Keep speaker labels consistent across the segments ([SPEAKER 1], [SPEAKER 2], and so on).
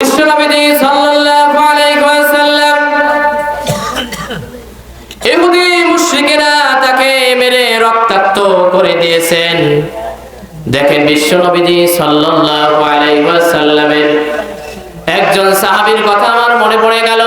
[SPEAKER 1] বিশ্বনবীজি সাল্লাল্লাহু আলাইহি ওয়াসাল্লাম ইহুদি তাকে মেরে রক্তাক্ত করে দিয়েছেন। দেখেন বিশ্বনবীজি সাল্লাল্লাহু আলাইহি একজন সাহাবীর কথা আমার মনে পড়ে গেল।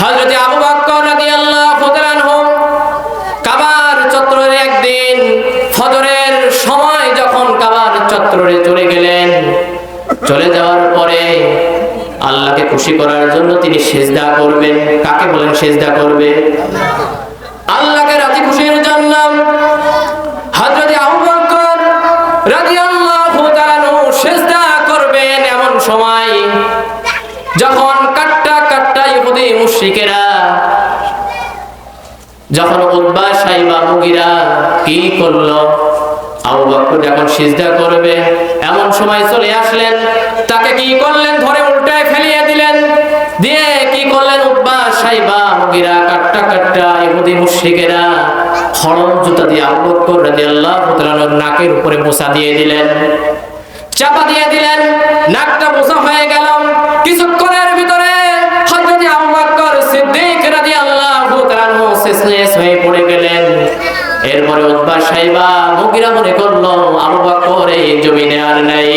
[SPEAKER 1] হযরত আবু বকর রাদিয়াল্লাহু তাআলা আনহু কাবার চত্বরে একদিন ফজরের সময় যখন কাবার চত্বরে চলে গেলেন চলে যাওয়ার পরে আল্লাহকে খুশি করার জন্য তিনি সেজদা করবেন। কাকে বলেন সেজদা করবে? আল্লাহকে রাজি খুশির সময়, যখন কাট্টা কাট্টা মুগিরা কি করল? আবু বকর যখন সিজদা করবে, এমন সময় চলে আসলেন। তাকে কি করলেন? ধরে উল্টায় ফেলিয়ে দিলেন। দিয়ে কি করলেন? উদ্বা সাইবা, মুগিরা, কাট্টা কাট্টা, ইহুদি মুশরিকেরা হরম জুতা দিয়ে আবু বকর রাদিয়াল্লাহু তাআলার নাকের উপরে মোছা দিয়ে দিলেন। চাপা দিয়ে দিলেন। নাকটা মোছা হয়ে গেল। কিছুক্ষণের ভিতরে হযরত আবু বকর সিদ্দিক রাদিয়াল্লাহু তাআলা শেষমেশ হয়ে পড়ে গেলেন। এরপরে উদ্বা সাইবা মুগিরা মনে করল, আবু বকর এই জমিনে আর নাই।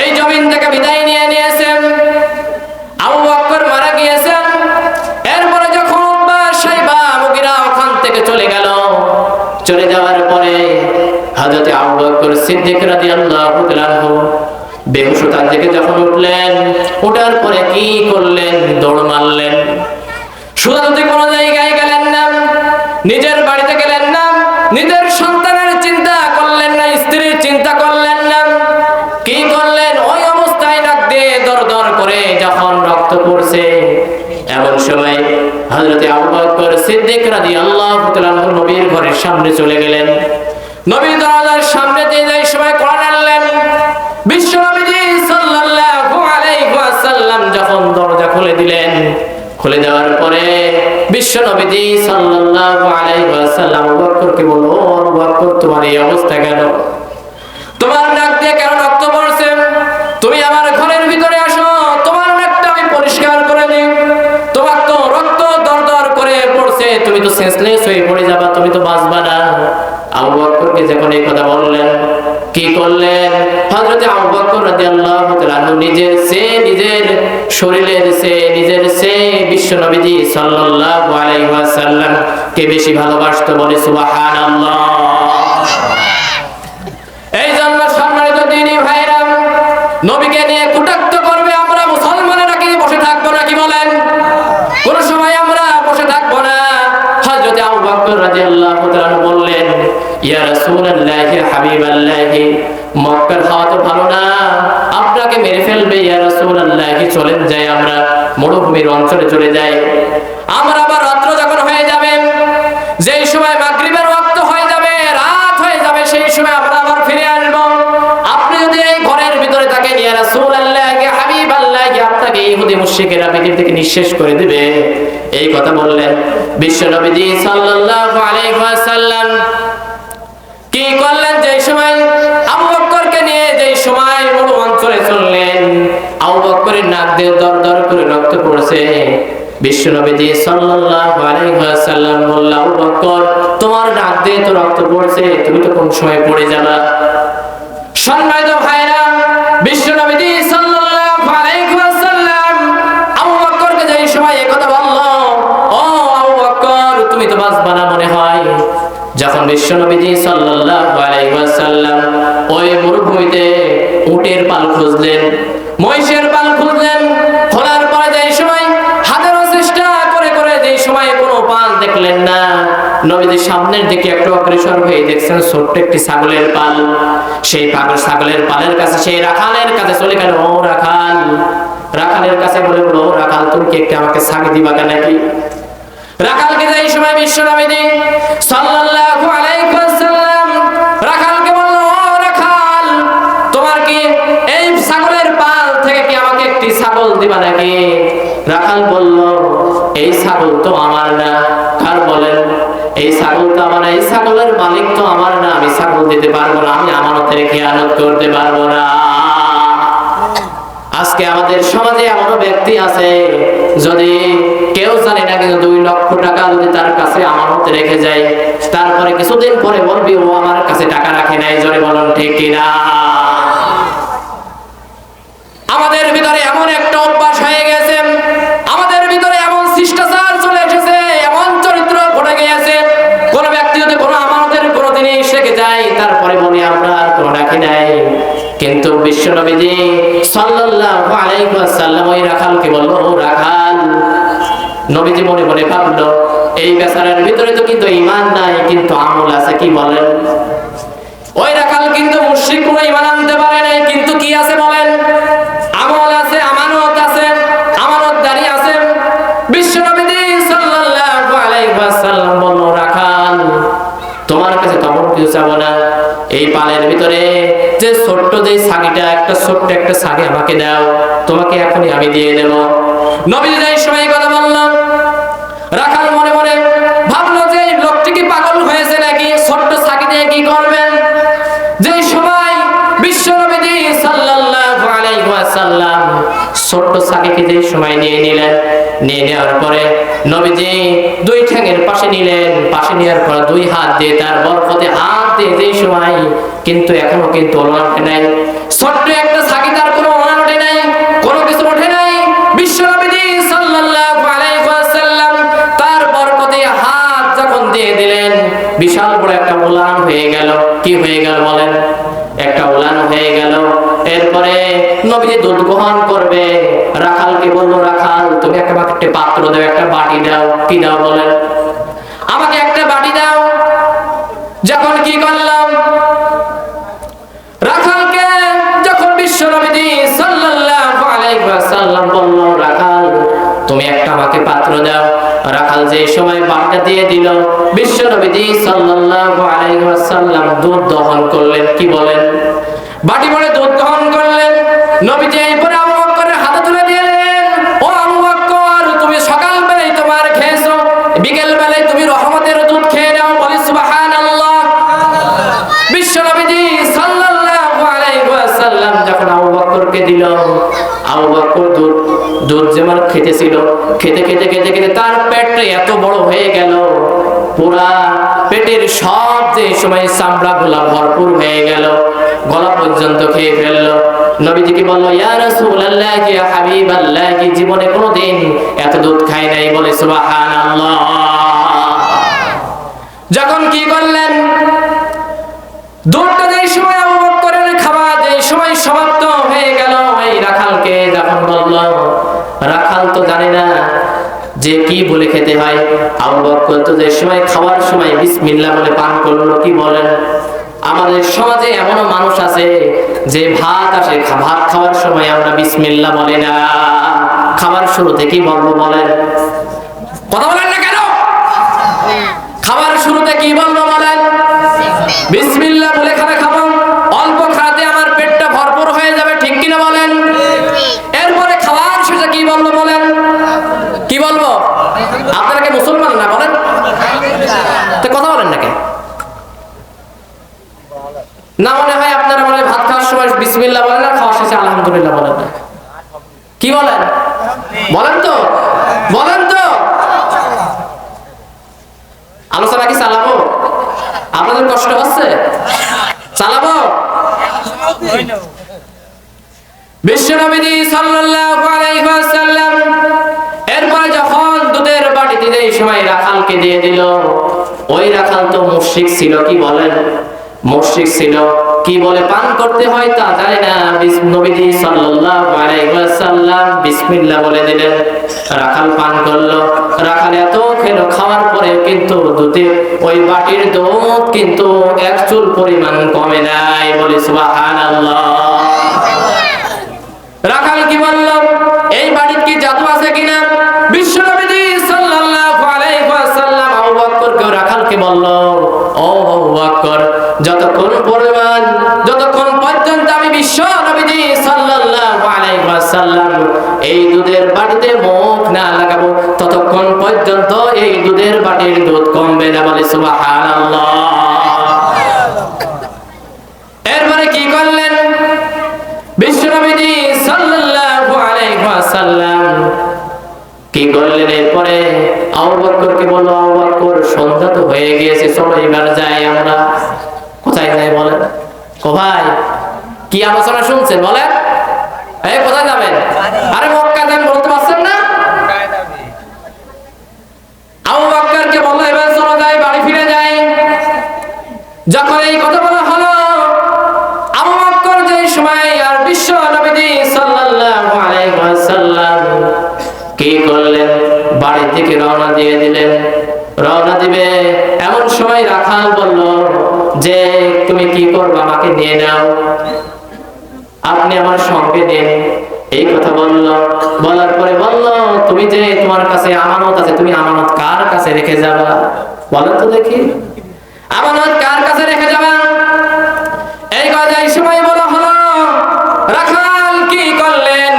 [SPEAKER 1] এই জমিন থেকে বিদায় নিয়ে নিয়েছেন। মারা ওখান থেকে চলে গেল, চলে যাওয়ার পরে আবু থেকে যখন উঠলেন ওঠার পরে কি করলেন? দৌড় মারলেন। সুদাতে কোন জায়গায় নিজের বাড়িতে গেলেন না, নিজের সন্তানের চিন্তা করলেন না, স্ত্রীর চিন্তা করলেন না। কি করলেন? ওই অবস্থায় নাক দিয়ে দর দর করে যখন রক্ত পড়ছে, এমন সময় হযরত আবু বকর সিদ্দিক রাদিয়াল্লাহু তাআলা নবীর ঘরের সামনে চলে গেলেন। নবী দরজার সামনে দিয়ে যাই সময় কোরআন আনলেন, বিশ্ব নবীজি সাল্লাল্লাহু আলাইহি ওয়াসাল্লাম যখন দরজা খুলে দিলেন খুলে দেওয়ার পরে বিশ্ব নবীজি সাল্লাল্লাহু আলাইহি ওয়াসাল্লাম তোমার এই অবস্থা কেন? তোমার নাক দিয়ে কেন রক্ত পড়ছে? তুমি আমার ঘরের ভিতরে আসো, তোমার নাকটা আমি পরিষ্কার করে দিই। তোমার তো রক্ত দরদর করে পড়ছে, তুমি তো সেন্সলেস হয়ে পড়ে যাবা, তুমি তো বাঁচবা না। আবু বকরকে যখন এই কথা বললেন কি করলেন হযরত আবু বকর রাদিয়াল্লাহু তাআলা নিজের সে নিজের শরীরের সে নিজের সে বিশ্ব নবীজি সাল্লাল্লাহু আলাইহি ওয়াসাল্লাম কে বেশি ভালোবাসতো, বলে সুবহানাল্লাহ। ইয়া রাসূলুল্লাহি, হাবিবাল্লাহি, মক্কার হাওয়া তো ভালো না। আপনাকে মেরে ফেলবে, ইয়া রাসূলুল্লাহি চলেন যাই আমরা। মরুভূমির অঞ্চলে চলে যাই। আমরা আবার রাত্র যখন হয়ে যাবে, যেই সময় মাগরিবের ওয়াক্ত হয়ে যাবে, রাত হয়ে যাবে, সেই সময় আমরা আবার ফিরে আসব। আপনি যদি এই ঘরের ভিতরে থাকেন, ইয়া রাসূলুল্লাহি, হাবিবাল্লাহি, আপনাকে ইহুদি মুশরিকেরা পৃথিবী থেকে নিঃশেষ করে দিবে। এই কথা বললেন বিশ্ব নবীজি সাল্লাল্লাহু আলাইহি ওয়াসাল্লাম। কি করলেন যে সময়? আবু নিয়ে যে সময় মরু অঞ্চলে চললেন, আবু নাক দিয়ে দর দর করে রক্ত পড়ছে। বিশ্ব নবীজি সাল্লাল্লাহু আলাইহি ওয়াসাল্লাম বলল আবু তোমার নাক দিয়ে তো রক্ত পড়ছে, তুমি তো কোন সময় পড়ে যাবা? সম্মানিত যখন বিশ্ব নবীজি সাল্লাল্লাহু আলাইহি ওয়াসাল্লাম ওই মরুভূমিতে উটের পাল খুঁজলেন, মহিষের পাল খুঁজলেন। খোলার পরে সময় হাজারো চেষ্টা করে করে সময় কোনো পাল দেখলেন না। নবীজির সামনের দিকে একটু অগ্রসর হয়ে দেখছেন ছোট্ট একটি ছাগলের পাল। সেই পাগল ছাগলের পালের কাছে সেই রাখালের কাছে চলে গেল, ও রাখাল। রাখালের কাছে বলে বলো রাখাল, তুমি কি একটু আমাকে ছাগি দিবা নাকি? রাখালকে যে সময় বিশ্ব নবীজি সাল্লাল্লাহু দিবা নাকি? রাখাল বলল, এই ছাগল তো আমার না। কার বলেন, এই ছাগল তো আমার এই ছাগলের মালিক তো আমার না। আমি ছাগল দিতে পারব না, আমি আমানতের খেয়ানত করতে পারব না। আজকে আমাদের সমাজে এমনও ব্যক্তি আছে, যদি কেউ জানে না কিন্তু দুই লক্ষ টাকা যদি তার কাছে আমানত রেখে যায়, তারপরে কিছুদিন পরে বলবি, ও আমার কাছে টাকা রাখে নাই। জোরে বলুন, ঠিক কিনা? আমাদের ভিতরে রাখি নাই। কিন্তু বিশ্ব নবীজি সাল্লাল্লাহু আলাইহি ওয়াসাল্লাম ওই রাখালকে বলল, ও রাখাল, নবীজি মনে মনে ভাবলো, এই বেচারার ভিতরে তো কিন্তু ঈমান নাই, কিন্তু আমল আছে, কি বলেন? ওই রাখাল কিন্তু মুশরিক কোনো ঈমান আনতে পারে নাই, কিন্তু কি আছে বলেন? আমল আছে, আমানত আছে, আমানতদারি আছে। বিশ্বনবী সাল্লাল্লাহু আলাইহি ওয়াসাল্লাম বলল, রাখাল, তোমার কাছে তেমন কিছু চাবো না, এই পালের ভিতরে যে ছোট্ট যে সাগিটা একটা ছোট্ট একটা শাড়ি আমাকে দাও, তোমাকে এখনই আমি দিয়ে দেব। নবীন সময় ছোট্ট সাকিকে যে সময় নিয়ে নিলেন, নিয়ে নেওয়ার পরে নবীজি দুই ঠ্যাঙের পাশে নিলেন, পাশে নেওয়ার পর দুই হাত দিয়ে তার বরকতে হাত দিয়ে যে সময়, কিন্তু এখনও কিন্তু ওলান ওঠে নাই। ছোট্ট একটা সাকি তার কোনো ওলান ওঠে নাই, কোনো কিছু ওঠে নাই। বিশ্ব নবীজি সাল্লাল্লাহু আলাইহি ওয়াসাল্লাম তার বরকতে হাত যখন দিয়ে দিলেন, বিশাল বড় একটা উলান হয়ে গেল। কি হয়ে গেল বলেন? একটা উলান হয়ে গেল। এরপরে নবী দুধ গ্রহণ করবে। রাখালকে বলল, রাখাল, তুমি একটা একটা পাত্র দাও, একটা বাটি দাও। কি দাও বলেন? আমাকে একটা বাটি দাও। যখন কি করলাম? রাখালকে যখন বিশ্ব নবী সাল্লাল্লাহু আলাইহি ওয়াসাল্লাম বলল, রাখাল, তুমি একটা আমাকে পাত্র দাও। রাখাল যে সময় বাটটা দিয়ে দিল, বিশ্ব নবী সাল্লাল্লাহু আলাইহি ওয়াসাল্লাম দুধ দহন করলেন। কি বলেন? বাটি ভরে দুধ আবু বকর দুধ দুধ যেমন খেতেছিল, খেতে খেতে খেতে খেতে তার পেটটা এত বড় হয়ে গেল। পুরা পেটের সব যে সময় চামড়া গুলা ভরপুর হয়ে গেল, গলা পর্যন্ত খেয়ে নবীজিকে বলল কি জীবনে কোনোদিন এত দুধ খাই নাই। বলে, সুবহানাল্লাহ। যখন কি করলেন? দুধটা বলে খেতে হয়? আবু বকর তো যে সময় খাওয়ার সময় বিসমিল্লাহ বলে পান করল কি বলেন? আমাদের সমাজে এমনও মানুষ আছে যে ভাত আসে ভাত খাওয়ার সময় আমরা বিসমিল্লাহ বলে না। খাবার শুরু কি বলব বলেন। কথা বলেন না কেন? খাবার শুরুতে কি বলব বলেন? বিসমিল্লাহ বলে খানা খাব অল্প খাতে আমার পেটটা ভরপুর হয়ে যাবে ঠিক কিনা বলেন এরপরে খাওয়ার শেষে কি বলব বলেন কি বলব আপনারা কি মুসলমান না বলেন তো কথা বলেন না কেন না মনে হয় আপনারা মনে হয় ভাত বিসমিল্লাহ বলেন আর খাওয়ার শেষে আলহামদুলিল্লাহ বলেন না। কি বলেন? বলেন তো বলেন তো। আলোচনা কি চালাবো? আপনাদের কষ্ট হচ্ছে? চালাবো? সাল্লাল্লাহু আলাইহি ওয়াসাল্লাম এরপরে যখন দুধের বাটিতে এই সময় রাখালকে দিয়ে দিল, ওই রাখাল তো মুশরিক ছিল, কি বলেন? মুশরিক ছিল। কি বলে পান করতে হয় তা জানে না। নবীজি সাল্লাল্লাহু আলাইহি ওয়াসাল্লাম বিসমিল্লাহ বলে দিলেন। রাখাল পান করল। রাখাল এত খেলো, খাওয়ার পরে কিন্তু দুধে ওই বাটির দুধ কিন্তু এক চুল পরিমাণ কমে নাই বলে সুবহানাল্লাহ। রাখাল কি বলল? এই বাড়ির কি জাদু আছে কিনা? বিশ্বনবী সাল্লাল্লাহু আলাইহি ওয়াসাল্লাম আবু বকরকে রাখালকে বলল, ও আবু বকর যতক্ষণ পরিমাণ, যতক্ষণ পর্যন্ত আমি বিশ্ব নবীজি সাল্লাল্লাহু আলাইহি ওয়াসাল্লাম এই দুধের বাটিতে মুখ না লাগাবো, ততক্ষণ পর্যন্ত এই দুধের বাটির দুধ কমবে না বলে সুবহানাল্লাহ। এরপরে কি করলেন? বিশ্বনবীজি সাল্লাল্লাহু ওয়াসাল্লাম কি করলেন? এরপরে আবু বকরকে বলল, আবু বকর, সন্ধ্যা তো হয়ে গিয়েছে চলো এবার যাই আমরা। কোথায় যাই বলেন। ও ভাই, কি আলোচনা শুনছেন বলেন? এই, কোথায় যাবেন? আরে মক্কা যান বলতে পারছেন না? কি বাড়ি থেকে রওনা দিয়ে দিলেন। রওনা দিবে, এমন সময় রাখাল বলল যে তুমি কি করবে আমাকে নিয়ে নাও আপনি আমার সঙ্গে নিন এই কথা বলল। বলার পরে বলল, তুমি যে তোমার কাছে আমানত আছে, তুমি আমানত কার কাছে রেখে যাবা? বলেন তো দেখি। আমানত কার কাছে রেখে যাবা? এই কথা এই সময় বলা হলো। রাখাল কি করলেন?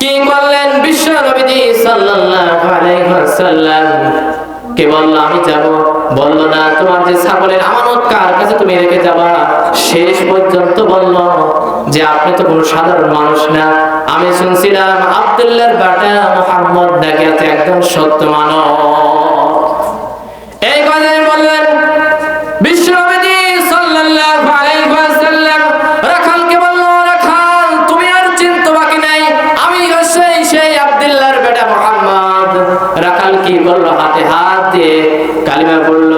[SPEAKER 1] কি করলেন? বিশ্ব নবীজি সাল্লাল্লাহু আলাইহি ওয়াসাল্লাম। কে বলল, আমি যাব। বলল, না, তোমার যে ছাগলের আমানত কার কাছে তুমি রেখে যাবা? শেষ পর্যন্ত বলল, যে আপনি তো কোনো সাধারণ মানুষ না। আমি শুনছিলাম আব্দুল্লাহর বাটা মোহাম্মদ নাকি একদম সত্য মানব করল হাতে হাত দিয়ে কালিমা পড়ল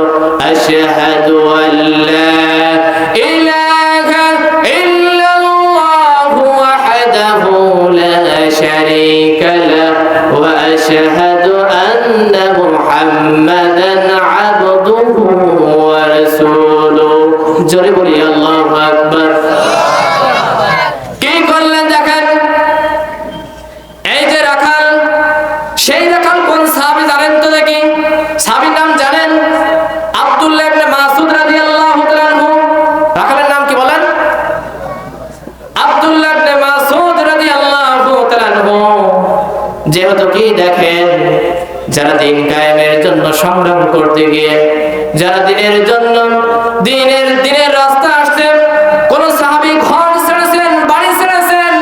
[SPEAKER 1] যেহেতু কি দেখেন। যারা দিন কায়েমের জন্য সংগ্রাম করতে গিয়ে, যারা দিনের জন্য দিনের দিনের রাস্তা আসছে, কোন সাহাবী ঘর ছেড়েছেন, বাড়ি ছেড়েছেন,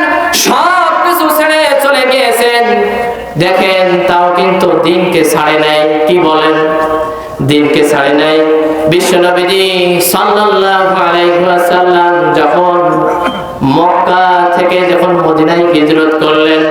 [SPEAKER 1] সব কিছু ছেড়ে চলে গিয়েছেন। দেখেন, তাও কিন্তু দিনকে ছাড়ে নাই, কি বলেন? দিনকে ছাড়ে নাই। বিশ্বনবীজি সাল্লাল্লাহু আলাইহি ওয়াসাল্লাম যখন মক্কা থেকে যখন মদিনায় হিজরত করলেন